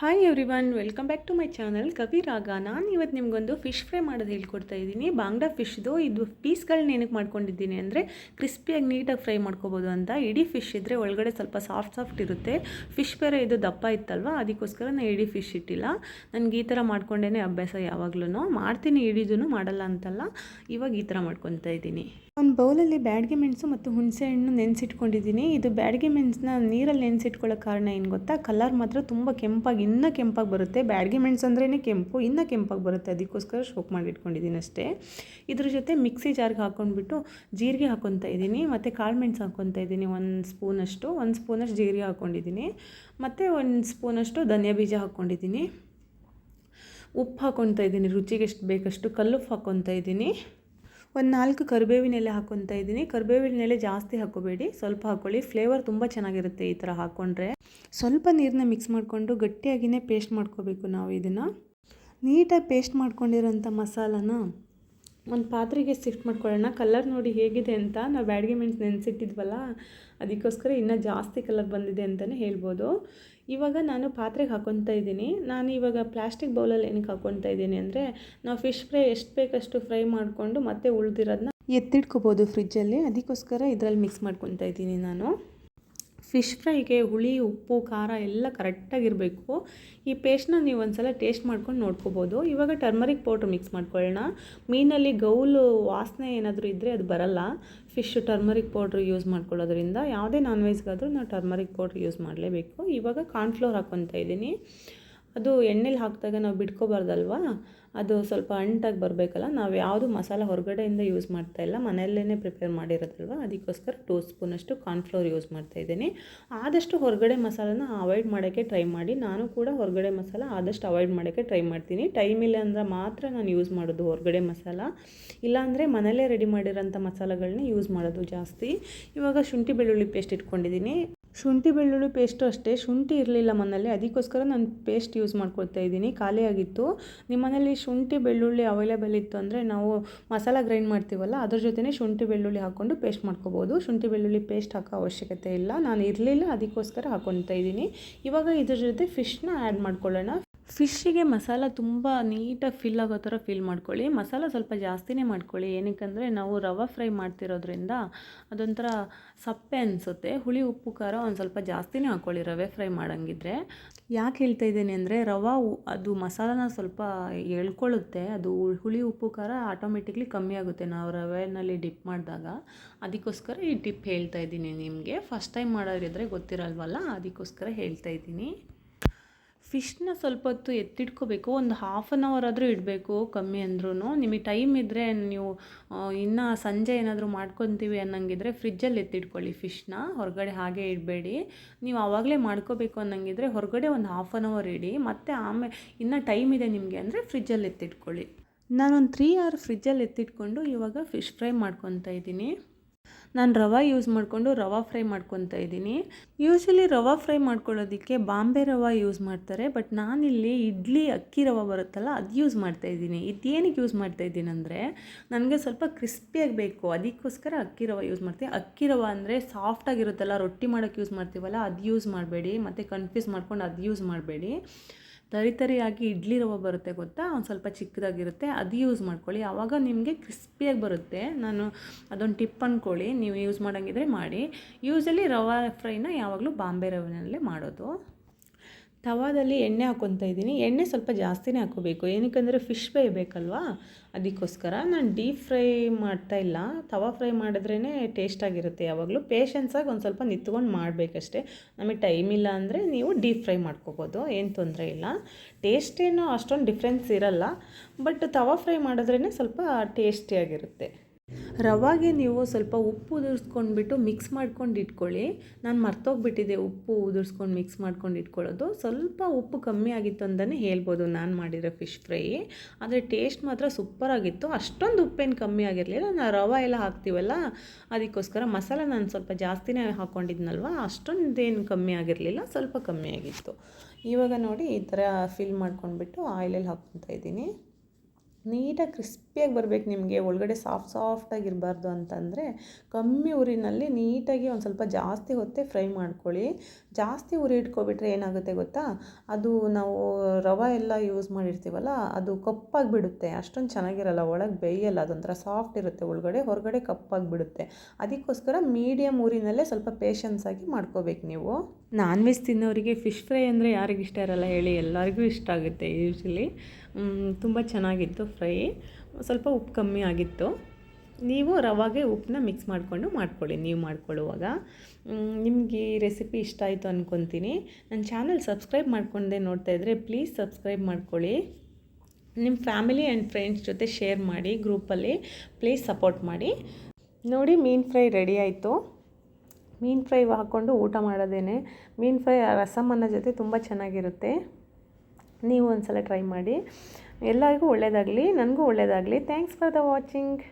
Hi everyone welcome back to my channel Kaviraga ನಾನು ಇವತ್ತು ನಿಮಗೊಂದು ಫಿಶ್ ಫ್ರೈ ಮಾಡೋದು ಹೇಳ್ಕೊಡ್ತಾ ಇದ್ದೀನಿ. ಬಾಂಗ್ಡಾ ಫಿಶ್ದು ಇದು ಪೀಸ್ಗಳನ್ನ ಏನಕ್ಕೆ ಮಾಡ್ಕೊಂಡಿದ್ದೀನಿ ಅಂದರೆ ಕ್ರಿಸ್ಪಿಯಾಗಿ ನೀಟಾಗಿ ಫ್ರೈ ಮಾಡ್ಕೋಬೋದು ಅಂತ. ಇಡೀ ಫಿಶ್ ಇದ್ದರೆ ಒಳಗಡೆ ಸ್ವಲ್ಪ ಸಾಫ್ಟ್ ಸಾಫ್ಟ್ ಇರುತ್ತೆ. ಫಿಶ್ ಬೇರೆ ಇದು ದಪ್ಪ ಇತ್ತಲ್ವ, ಅದಕ್ಕೋಸ್ಕರ ನಾನು ಇಡೀ ಫಿಶ್ ಇಟ್ಟಿಲ್ಲ. ನನಗೆ ಈ ಥರ ಮಾಡ್ಕೊಂಡೇ ಅಭ್ಯಾಸ ಯಾವಾಗಲೂ ಮಾಡ್ತೀನಿ ಇಡೀದೂ ಮಾಡಲ್ಲ ಅಂತಲ್ಲ. ಇವಾಗ ಈ ಥರ ಮಾಡ್ಕೊತಾ ಇದ್ದೀನಿ. ಒಂದು ಬೌಲಲ್ಲಿ ಬ್ಯಾಡ್ಗೆ ಮೆಣಸು ಮತ್ತು ಹುಣಸೆ ಹಣ್ಣು ನೆನೆಸಿಟ್ಕೊಂಡಿದ್ದೀನಿ. ಇದು ಬ್ಯಾಡ್ಗೆ ಮೆಣಸನ್ನ ನೀರಲ್ಲಿ ನೆನೆಸಿಟ್ಕೊಳ್ಳೋ ಕಾರಣ ಏನು ಗೊತ್ತಾ? ಕಲರ್ ಮಾತ್ರ ತುಂಬ ಕೆಂಪಾಗಿ ಇನ್ನೂ ಕೆಂಪಾಗಿ ಬರುತ್ತೆ. ಬ್ಯಾಡ್ಗೆ ಮೆಣಸು ಅಂದ್ರೇ ಕೆಂಪು, ಇನ್ನೂ ಕೆಂಪಾಗಿ ಬರುತ್ತೆ. ಅದಕ್ಕೋಸ್ಕರ ಶೋಕ್ ಮಾಡಿ ಇಟ್ಕೊಂಡಿದ್ದೀನಿ ಅಷ್ಟೇ. ಇದ್ರ ಜೊತೆ ಮಿಕ್ಸಿ ಜಾರ್ಗೆ ಹಾಕ್ಕೊಂಡ್ಬಿಟ್ಟು ಜೀರಿಗೆ ಹಾಕ್ಕೊತಾ ಇದ್ದೀನಿ ಮತ್ತು ಕಾಳು ಮೆಣಸು ಹಾಕ್ಕೊತಾ ಇದ್ದೀನಿ ಒಂದು ಸ್ಪೂನಷ್ಟು ಒಂದು ಸ್ಪೂನಷ್ಟು ಜೀರಿಗೆ ಹಾಕ್ಕೊಂಡಿದ್ದೀನಿ ಮತ್ತು ಒಂದು ಸ್ಪೂನಷ್ಟು ಧನಿಯಾ ಬೀಜ ಹಾಕ್ಕೊಂಡಿದ್ದೀನಿ ಉಪ್ಪು ಹಾಕ್ಕೊತಾ ಇದ್ದೀನಿ ರುಚಿಗೆ ಎಷ್ಟು ಬೇಕಷ್ಟು. ಕಲ್ಲುಪ್ಪು ಹಾಕ್ಕೊತಾ ಇದ್ದೀನಿ ಒಂದು ನಾಲ್ಕು ಕರಿಬೇವಿನ ಎಲೆ ಹಾಕ್ಕೊತಾ ಇದ್ದೀನಿ ಕರಿಬೇವಿನ ಎಲೆ ಜಾಸ್ತಿ ಹಾಕೋಬೇಡಿ. ಸ್ವಲ್ಪ ಹಾಕ್ಕೊಳ್ಳಿ ಫ್ಲೇವರ್ ತುಂಬ ಚೆನ್ನಾಗಿರುತ್ತೆ ಈ ಥರ ಹಾಕ್ಕೊಂಡ್ರೆ ಸ್ವಲ್ಪ ನೀರನ್ನ ಮಿಕ್ಸ್ ಮಾಡಿಕೊಂಡು ಗಟ್ಟಿಯಾಗಿಯೇ ಪೇಸ್ಟ್ ಮಾಡ್ಕೋಬೇಕು ನಾವು ಇದನ್ನು. ನೀಟಾಗಿ ಪೇಸ್ಟ್ ಮಾಡ್ಕೊಂಡಿರೋಂಥ ಮಸಾಲಾನ ಒಂದು ಪಾತ್ರೆಗೆ ಶಿಫ್ಟ್ ಮಾಡ್ಕೊಳ್ಳೋಣ. ಕಲರ್ ನೋಡಿ ಹೇಗಿದೆ ಅಂತ ನಾವು ಬ್ಯಾಡ್ಗೆ ಮೆಣಸು ನೆನೆಸಿಟ್ಟಿದ್ವಲ್ಲ, ಅದಕ್ಕೋಸ್ಕರ ಇನ್ನೂ ಜಾಸ್ತಿ ಕಲರ್ ಬಂದಿದೆ ಅಂತಲೇ ಹೇಳ್ಬೋದು. ಇವಾಗ ನಾನು ಪಾತ್ರೆಗೆ ಹಾಕ್ಕೊತಾ ಇದ್ದೀನಿ. ನಾನು ಇವಾಗ ಪ್ಲಾಸ್ಟಿಕ್ ಬೌಲಲ್ಲಿ ಏನಕ್ಕೆ ಹಾಕ್ಕೊತಾ ಇದ್ದೀನಿ ಅಂದರೆ, ನಾವು ಫಿಶ್ ಫ್ರೈ ಎಷ್ಟು ಬೇಕಷ್ಟು ಫ್ರೈ ಮಾಡಿಕೊಂಡು ಮತ್ತೆ ಉಳಿದಿರೋದನ್ನ ಎತ್ತಿಟ್ಕೋಬೋದು ಫ್ರಿಜ್ಜಲ್ಲಿ ಅದಕ್ಕೋಸ್ಕರ ಇದರಲ್ಲಿ ಮಿಕ್ಸ್ ಮಾಡ್ಕೊತಾ ಇದ್ದೀನಿ ನಾನು. ಫಿಶ್ ಫ್ರೈಗೆ ಹುಳಿ, ಉಪ್ಪು, ಖಾರ ಎಲ್ಲ ಕರೆಕ್ಟಾಗಿರಬೇಕು. ಈ ಪೇಸ್ಟ್ನ ನೀವು ಒಂದ್ಸಲ ಟೇಸ್ಟ್ ಮಾಡ್ಕೊಂಡು ನೋಡ್ಕೋಬೋದು. ಇವಾಗ ಟರ್ಮರಿಕ್ ಪೌಡ್ರ್ ಮಿಕ್ಸ್ ಮಾಡ್ಕೊಳ್ಳೋಣ. ಮೀನಲ್ಲಿ ಗೌಲು ವಾಸನೆ ಏನಾದರೂ ಇದ್ದರೆ ಅದು ಬರಲ್ಲ. ಫಿಶ್ ಟರ್ಮರಿಕ್ ಪೌಡ್ರ್ ಯೂಸ್ ಮಾಡ್ಕೊಳ್ಳೋದ್ರಿಂದ ಯಾವುದೇ ನಾನ್ ವೆಜ್ಗಾದರೂ ನಾವು ಟರ್ಮರಿಕ್ ಪೌಡ್ರ್ ಯೂಸ್ ಮಾಡಲೇಬೇಕು. ಇವಾಗ ಕಾರ್ನ್ಫ್ಲೋರ್ ಹಾಕ್ಕೊತಾ ಇದ್ದೀನಿ. ಅದು ಎಣ್ಣೆಲಿ ಹಾಕಿದಾಗ ನಾವು ಬಿಟ್ಕೋಬಾರ್ದಲ್ವಾ? ಅದು ಸ್ವಲ್ಪ ಅಂಟಾಗಿ ಬರಬೇಕಲ್ಲ, ನಾವು ಯಾವುದು ಮಸಾಲ ಹೊರಗಡೆಯಿಂದ ಯೂಸ್ ಮಾಡ್ತಾ ಇಲ್ಲ ಮನೆಯಲ್ಲೇ ಪ್ರಿಪೇರ್ ಮಾಡಿರೋದಲ್ವ? ಅದಕ್ಕೋಸ್ಕರ ಟೂ ಸ್ಪೂನಷ್ಟು ಕಾರ್ನ್ಫ್ಲೋರ್ ಯೂಸ್ ಮಾಡ್ತಾ ಇದ್ದೀನಿ. ಆದಷ್ಟು ಹೊರಗಡೆ ಮಸಾಲನ ಅವಾಯ್ಡ್ ಮಾಡೋಕ್ಕೆ ಟ್ರೈ ಮಾಡಿ. ನಾನು ಕೂಡ ಹೊರಗಡೆ ಮಸಾಲ ಆದಷ್ಟು ಅವಾಯ್ಡ್ ಮಾಡೋಕ್ಕೆ ಟ್ರೈ ಮಾಡ್ತೀನಿ. ಟೈಮ್ ಇಲ್ಲ ಅಂದ್ರೆ ಮಾತ್ರ ನಾನು ಯೂಸ್ ಮಾಡೋದು ಹೊರಗಡೆ ಮಸಾಲ. ಇಲ್ಲಾಂದರೆ ಮನೆಯಲ್ಲೇ ರೆಡಿ ಮಾಡಿರೋಂಥ ಮಸಾಲೆಗಳನ್ನ ಯೂಸ್ ಮಾಡೋದು ಜಾಸ್ತಿ. ಇವಾಗ ಶುಂಠಿ ಬೆಳ್ಳುಳ್ಳಿ ಪೇಸ್ಟ್ ಇಟ್ಕೊಂಡಿದ್ದೀನಿ. ಶುಂಠಿ ಬೆಳ್ಳುಳ್ಳಿ ಪೇಸ್ಟು ಅಷ್ಟೇ. ಶುಂಠಿ ಇರಲಿಲ್ಲ ಮನೆಯಲ್ಲಿ. ಅದಕ್ಕೋಸ್ಕರ ನಾನು ಪೇಸ್ಟ್ ಯೂಸ್ ಮಾಡ್ಕೊಳ್ತಾ ಇದ್ದೀನಿ. ಖಾಲಿಯಾಗಿತ್ತು. ನಿಮ್ಮ ಮನೇಲಿ ಶುಂಠಿ ಬೆಳ್ಳುಳ್ಳಿ ಅವೈಲೇಬಲ್ ಇತ್ತು ಅಂದರೆ ನಾವು ಮಸಾಲ ಗ್ರೈಂಡ್ ಮಾಡ್ತೀವಲ್ಲ, ಅದ್ರ ಜೊತೆನೇ ಶುಂಠಿ ಬೆಳ್ಳುಳ್ಳಿ ಹಾಕ್ಕೊಂಡು ಪೇಸ್ಟ್ ಮಾಡ್ಕೋಬೋದು. ಶುಂಠಿ ಬೆಳ್ಳುಳ್ಳಿ ಪೇಸ್ಟ್ ಹಾಕೋ ಅವಶ್ಯಕತೆ ಇಲ್ಲ. ನಾನು ಇರಲಿಲ್ಲ, ಅದಕ್ಕೋಸ್ಕರ ಹಾಕ್ಕೊತಾ ಇದ್ದೀನಿ. ಇವಾಗ ಇದ್ರ ಜೊತೆ ಫಿಶ್ನ ಆ್ಯಡ್ ಮಾಡ್ಕೊಳ್ಳೋಣ. ಫಿಶ್ಶಿಗೆ ಮಸಾಲ ತುಂಬ ನೀಟಾಗಿ ಫಿಲ್ ಆಗೋ ಥರ ಫಿಲ್ ಮಾಡ್ಕೊಳ್ಳಿ. ಮಸಾಲ ಸ್ವಲ್ಪ ಜಾಸ್ತಿನೇ ಮಾಡ್ಕೊಳ್ಳಿ. ಏನಕ್ಕಂದರೆ ನಾವು ರವೆ ಫ್ರೈ ಮಾಡ್ತಿರೋದ್ರಿಂದ ಅದೊಂಥರ ಸಪ್ಪೆ ಅನಿಸುತ್ತೆ. ಹುಳಿ, ಉಪ್ಪು, ಖಾರ ಒಂದು ಸ್ವಲ್ಪ ಜಾಸ್ತಿನೇ ಹಾಕ್ಕೊಳ್ಳಿ ರವೆ ಫ್ರೈ ಮಾಡೋಂಗಿದ್ರೆ. ಯಾಕೆ ಹೇಳ್ತಾ ಇದ್ದೀನಿ ಅಂದರೆ ರವೆ ಅದು ಮಸಾಲಾನ ಸ್ವಲ್ಪ ಎಳ್ಕೊಳ್ಳುತ್ತೆ. ಅದು ಹುಳಿ, ಉಪ್ಪು, ಖಾರ ಆಟೋಮೆಟಿಕ್ಲಿ ಕಮ್ಮಿ ಆಗುತ್ತೆ ನಾವು ರವೆನಲ್ಲಿ ಡಿಪ್ ಮಾಡಿದಾಗ. ಅದಕ್ಕೋಸ್ಕರ ಈ ಟಿಪ್ ಹೇಳ್ತಾ ಇದ್ದೀನಿ ನಿಮಗೆ. ಫಸ್ಟ್ ಟೈಮ್ ಮಾಡೋರಿದ್ರೆ ಗೊತ್ತಿರಲ್ವಲ್ಲ, ಅದಕ್ಕೋಸ್ಕರ ಹೇಳ್ತಾ ಇದ್ದೀನಿ. ಫಿಶ್ನ ಸ್ವಲ್ಪ ಹೊತ್ತು ಎತ್ತಿಟ್ಕೋಬೇಕು, ಒಂದು ಹಾಫ್ ಆನ್ ಅವರ್ ಆದರೂ ಇಡಬೇಕು, ಕಮ್ಮಿ ಅಂದ್ರೂ ನಿಮಗೆ ಟೈಮ್ ಇದ್ದರೆ ನೀವು ಇನ್ನು ಸಂಜೆ ಏನಾದರೂ ಮಾಡ್ಕೊತೀವಿ ಅನ್ನಂಗಿದ್ರೆ ಫ್ರಿಜ್ಜಲ್ಲಿ ಎತ್ತಿಟ್ಕೊಳ್ಳಿ ಫಿಶ್ನ. ಹೊರಗಡೆ ಹಾಗೆ ಇಡಬೇಡಿ. ನೀವು ಆವಾಗಲೇ ಮಾಡ್ಕೋಬೇಕು ಅನ್ನಂಗಿದ್ರೆ ಹೊರಗಡೆ ಒಂದು ಹಾಫ್ ಆನ್ ಅವರ್ ಇಡಿ. ಮತ್ತು ಆಮೇಲೆ ಇನ್ನೂ ಟೈಮ್ ಇದೆ ನಿಮಗೆ ಅಂದರೆ ಫ್ರಿಜ್ಜಲ್ಲಿ ಎತ್ತಿಟ್ಕೊಳ್ಳಿ. ನಾನೊಂದು ತ್ರೀ ಅವರ್ ಫ್ರಿಜ್ಜಲ್ಲಿ ಎತ್ತಿಟ್ಕೊಂಡು ಇವಾಗ ಫಿಶ್ ಫ್ರೈ ಮಾಡ್ಕೊತಾ ಇದ್ದೀನಿ. ನಾನು ರವೆ ಯೂಸ್ ಮಾಡಿಕೊಂಡು ರವೆ ಫ್ರೈ ಮಾಡ್ಕೊತಾ ಇದ್ದೀನಿ. ಯೂಶ್ವಲಿ ರವೆ ಫ್ರೈ ಮಾಡ್ಕೊಳ್ಳೋದಕ್ಕೆ ಬಾಂಬೆ ರವೆ ಯೂಸ್ ಮಾಡ್ತಾರೆ ಬಟ್ ನಾನಿಲ್ಲಿ ಇಡ್ಲಿ, ಅಕ್ಕಿ ರವೆ ಬರುತ್ತಲ್ಲ, ಅದು ಯೂಸ್ ಮಾಡ್ತಾ ಇದ್ದೀನಿ. ಇದೇನಕ್ಕೆ ಯೂಸ್ ಮಾಡ್ತಾ ಇದ್ದೀನಿ ಅಂದರೆ, ನನಗೆ ಸ್ವಲ್ಪ ಕ್ರಿಸ್ಪಿಯಾಗಿ ಬೇಕು. ಅದಕ್ಕೋಸ್ಕರ ಅಕ್ಕಿ ರವೆ ಯೂಸ್ ಮಾಡ್ತೀನಿ. ಅಕ್ಕಿ ರವೆ ಅಂದರೆ ಸಾಫ್ಟಾಗಿರುತ್ತಲ್ಲ ರೊಟ್ಟಿ ಮಾಡೋಕ್ಕೆ ಯೂಸ್ ಮಾಡ್ತೀವಲ್ಲ, ಅದು ಯೂಸ್ ಮಾಡಬೇಡಿ. ಮತ್ತು ಕನ್ಫ್ಯೂಸ್ ಮಾಡ್ಕೊಂಡು ಅದು ಯೂಸ್ ಮಾಡಬೇಡಿ. ತರಿ ತರಿಯಾಗಿ ಇಡ್ಲಿ ರವೆ ಬರುತ್ತೆ ಗೊತ್ತಾ? ಒಂದು ಸ್ವಲ್ಪ ಚಿಕ್ಕದಾಗಿರುತ್ತೆ. ಅದು ಯೂಸ್ ಮಾಡ್ಕೊಳ್ಳಿ. ಆವಾಗ ನಿಮಗೆ ಕ್ರಿಸ್ಪಿಯಾಗಿ ಬರುತ್ತೆ. ನಾನು ಅದೊಂದು ಟಿಪ್ ಅಂದ್ಕೊಳ್ಳಿ ನೀವು ಯೂಸ್ ಮಾಡೋಂಗಿದ್ರೆ ಮಾಡಿ. ಯೂಸಲಿ ರವೆ ಫ್ರೈನ ಯಾವಾಗಲೂ ಬಾಂಬೆ ರವೆನಲ್ಲೇ ಮಾಡೋದು. ತವಾದಲ್ಲಿ ಎಣ್ಣೆ ಹಾಕ್ಕೊತಾ ಇದ್ದೀನಿ. ಎಣ್ಣೆ ಸ್ವಲ್ಪ ಜಾಸ್ತಿನೇ ಹಾಕೋಬೇಕು ಏನಕ್ಕಂದರೆ ಫಿಶ್ ಬೇಯಬೇಕಲ್ವಾ ಅದಕ್ಕೋಸ್ಕರ ನಾನು ಡೀಪ್ ಫ್ರೈ ಮಾಡ್ತಾ ಇಲ್ಲ. ತವಾ ಫ್ರೈ ಮಾಡಿದ್ರೇ ಟೇಸ್ಟಾಗಿರುತ್ತೆ ಯಾವಾಗಲೂ. ಪೇಷನ್ಸಾಗಿ ಒಂದು ಸ್ವಲ್ಪ ನಿಂತ್ಕೊಂಡು ಮಾಡಬೇಕಷ್ಟೇ. ನಮಗೆ ಟೈಮ್ ಇಲ್ಲ ಅಂದರೆ ನೀವು ಡೀಪ್ ಫ್ರೈ ಮಾಡ್ಕೋಬೋದು. ಏನು ತೊಂದರೆ ಇಲ್ಲ. ಟೇಸ್ಟೇನೋ ಅಷ್ಟೊಂದು ಡಿಫ್ರೆನ್ಸ್ ಇರಲ್ಲ. ಬಟ್ ತವಾ ಫ್ರೈ ಮಾಡಿದ್ರೇ ಸ್ವಲ್ಪ ಟೇಸ್ಟಿಯಾಗಿರುತ್ತೆ ರವಾಗೆ ನೀವು ಸ್ವಲ್ಪ ಉಪ್ಪು ಉದುರಿಸ್ಕೊಂಡ್ಬಿಟ್ಟು ಮಿಕ್ಸ್ ಮಾಡ್ಕೊಂಡು ಇಟ್ಕೊಳ್ಳಿ. ನಾನು ಮರ್ತೋಗ್ಬಿಟ್ಟಿದ್ದೆ ಉಪ್ಪು ಉದುರಿಸ್ಕೊಂಡು ಮಿಕ್ಸ್ ಮಾಡ್ಕೊಂಡು ಇಟ್ಕೊಳ್ಳೋದು. ಸ್ವಲ್ಪ ಉಪ್ಪು ಕಮ್ಮಿ ಆಗಿತ್ತು ಅಂತಲೇ ಹೇಳ್ಬೋದು ನಾನು ಮಾಡಿರೋ ಫಿಶ್ ಫ್ರೈ ಆದರೆ ಟೇಸ್ಟ್ ಮಾತ್ರ ಸೂಪರಾಗಿತ್ತು ಅಷ್ಟೊಂದು ಉಪ್ಪೇನು ಕಮ್ಮಿ ಆಗಿರಲಿಲ್ಲ. ನಾನು ರವೆ ಎಲ್ಲ ಹಾಕ್ತೀವಲ್ಲ, ಅದಕ್ಕೋಸ್ಕರ ಮಸಾಲೆ ನಾನು ಸ್ವಲ್ಪ ಜಾಸ್ತಿನೇ ಹಾಕ್ಕೊಂಡಿದ್ನಲ್ವ ಅಷ್ಟೊಂದೇನು ಕಮ್ಮಿ ಆಗಿರಲಿಲ್ಲ, ಸ್ವಲ್ಪ ಕಮ್ಮಿ ಆಗಿತ್ತು. ಇವಾಗ ನೋಡಿ ಈ ಥರ ಫಿಲ್ ಮಾಡ್ಕೊಂಡ್ಬಿಟ್ಟು ಆಯಿಲಲ್ಲಿ ಹಾಕ್ಕೊತಾ ಇದ್ದೀನಿ. ನೀಟಾಗಿ ಕ್ರಿಸ್ಪಿಯಾಗಿ ಬರಬೇಕು ನಿಮಗೆ, ಒಳಗಡೆ ಸಾಫ್ಟ್ ಸಾಫ್ಟಾಗಿರಬಾರ್ದು ಅಂತಂದರೆ ಕಮ್ಮಿ ಉರಿನಲ್ಲಿ ನೀಟಾಗಿ ಒಂದು ಸ್ವಲ್ಪ ಜಾಸ್ತಿ ಹೊತ್ತೇ ಫ್ರೈ ಮಾಡ್ಕೊಳ್ಳಿ. ಜಾಸ್ತಿ ಉರಿ ಇಟ್ಕೊಬಿಟ್ರೆ ಏನಾಗುತ್ತೆ ಗೊತ್ತಾ? ಅದು ನಾವು ರವೆ ಎಲ್ಲ ಯೂಸ್ ಮಾಡಿರ್ತೀವಲ್ಲ, ಅದು ಕಪ್ಪಾಗಿ ಬಿಡುತ್ತೆ. ಅಷ್ಟೊಂದು ಚೆನ್ನಾಗಿರಲ್ಲ, ಒಳಗೆ ಬೇಯಲ್ಲ, ಅದೊಂಥರ ಸಾಫ್ಟ್ ಇರುತ್ತೆ ಒಳಗಡೆ, ಹೊರಗಡೆ ಕಪ್ಪಾಗಿ ಬಿಡುತ್ತೆ. ಅದಕ್ಕೋಸ್ಕರ ಮೀಡಿಯಮ್ ಊರಿನಲ್ಲೇ ಸ್ವಲ್ಪ ಪೇಷನ್ಸ್ ಆಗಿ ಮಾಡ್ಕೋಬೇಕು ನೀವು. ನಾನ್ ವೆಜ್ ತಿನ್ನೋರಿಗೆ ಫಿಶ್ ಫ್ರೈ ಅಂದರೆ ಯಾರಿಗಿಷ್ಟ ಇರಲ್ಲ ಹೇಳಿ, ಎಲ್ಲರಿಗೂ ಇಷ್ಟ ಆಗುತ್ತೆ ಯೂಶ್ವಲಿ ತುಂಬ ಚೆನ್ನಾಗಿತ್ತು ಫ್ರೈ. ಸ್ವಲ್ಪ ಉಪ್ಪು ಕಮ್ಮಿ ಆಗಿತ್ತು. ನೀವು ರವಾಗೆ ಉಪ್ಪನ್ನ ಮಿಕ್ಸ್ ಮಾಡಿಕೊಂಡು ಮಾಡ್ಕೊಳ್ಳಿ, ನೀವು ಮಾಡ್ಕೊಳ್ಳುವಾಗ. ನಿಮಗೆ ಈ ರೆಸಿಪಿ ಇಷ್ಟ ಆಯಿತು ಅಂದ್ಕೊತೀನಿ ನನ್ನ ಚಾನಲ್ ಸಬ್ಸ್ಕ್ರೈಬ್ ಮಾಡ್ಕೊಂಡೆ ನೋಡ್ತಾ ಇದ್ದರೆ ಪ್ಲೀಸ್ ಸಬ್ಸ್ಕ್ರೈಬ್ ಮಾಡ್ಕೊಳ್ಳಿ. ನಿಮ್ಮ ಫ್ಯಾಮಿಲಿ ಆ್ಯಂಡ್ ಫ್ರೆಂಡ್ಸ್ ಜೊತೆ ಶೇರ್ ಮಾಡಿ ಗ್ರೂಪಲ್ಲಿ ಪ್ಲೀಸ್ ಸಪೋರ್ಟ್ ಮಾಡಿ. ನೋಡಿ, ಮೀನು ಫ್ರೈ ರೆಡಿ ಆಯಿತು. ಮೀನು ಫ್ರೈ ಹಾಕ್ಕೊಂಡು ಊಟ ಮಾಡೋದೇನೆ. ಮೀನು ಫ್ರೈ ರಸಮನ್ನ ಜೊತೆ ತುಂಬ ಚೆನ್ನಾಗಿರುತ್ತೆ. ನೀವು ಒಂದು ಸಲ ಟ್ರೈ ಮಾಡಿ. ಎಲ್ಲರಿಗೂ ಒಳ್ಳೆಯದಾಗಲಿ ನನಗೂ ಒಳ್ಳೆಯದಾಗಲಿ ಥ್ಯಾಂಕ್ಸ್ ಫಾರ್ ದ ವಾಚಿಂಗ್